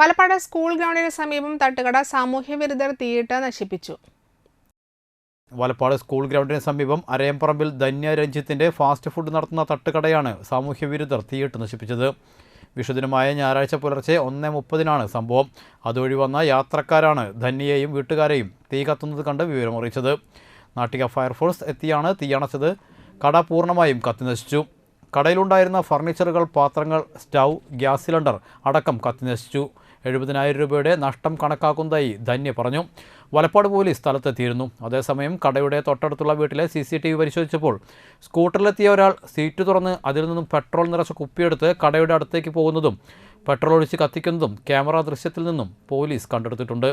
Valappad school ഗ്രൗണ്ടിന് സമീപം തട്ടുകട സാമൂഹ്യ വിരുദ്ധർ തീയിട്ട് നശിപ്പിച്ചു. വലപ്പാട് സ്കൂൾ ഗ്രൗണ്ടിന് സമീപം അരയംപറമ്പിൽ ധന്യ രഞ്ജിത്തിന്റെ ഫാസ്റ്റ് ഫുഡ് നടത്തുന്ന തട്ടുകടയാണ് സാമൂഹ്യ വിരുദ്ധർ തീയിട്ട് നശിപ്പിച്ചത്. വിഷുദിനമായ ഞായറാഴ്ച പുലർച്ചെ ഒന്ന് മുപ്പതിനാണ് സംഭവം. അതുവഴി വന്ന യാത്രക്കാരാണ് ധന്യയെയും വീട്ടുകാരെയും തീ കത്തുന്നത് കണ്ട് വിവരമറിയിച്ചത് നാട്ടിക ഫയർഫോഴ്സ് എത്തിയാണ് തീയണച്ചത് കട പൂർണമായും കത്തിനശിച്ചു കടയിലുണ്ടായിരുന്ന ഫർണിച്ചറുകൾ പാത്രങ്ങൾ സ്റ്റൗ ഗ്യാസ് സിലിണ്ടർ അടക്കം കത്തിനശിച്ചു എഴുപതിനായിരം രൂപയുടെ നഷ്ടം കണക്കാക്കുന്നതായി ധന്യ പറഞ്ഞു. വലപ്പാട് പോലീസ് സ്ഥലത്തെത്തിയിരുന്നു. അതേസമയം കടയുടെ തൊട്ടടുത്തുള്ള വീട്ടിലെ സി സി ടി വി പരിശോധിച്ചപ്പോൾ സ്കൂട്ടറിലെത്തിയ ഒരാൾ സീറ്റ് തുറന്ന് അതിൽ നിന്നും പെട്രോൾ നിറച്ച കുപ്പിയെടുത്ത് കടയുടെ അടുത്തേക്ക് പോകുന്നതും പെട്രോൾ ഒഴിച്ച് കത്തിക്കുന്നതും ക്യാമറ ദൃശ്യത്തിൽ നിന്നും പോലീസ് കണ്ടെടുത്തിട്ടുണ്ട്.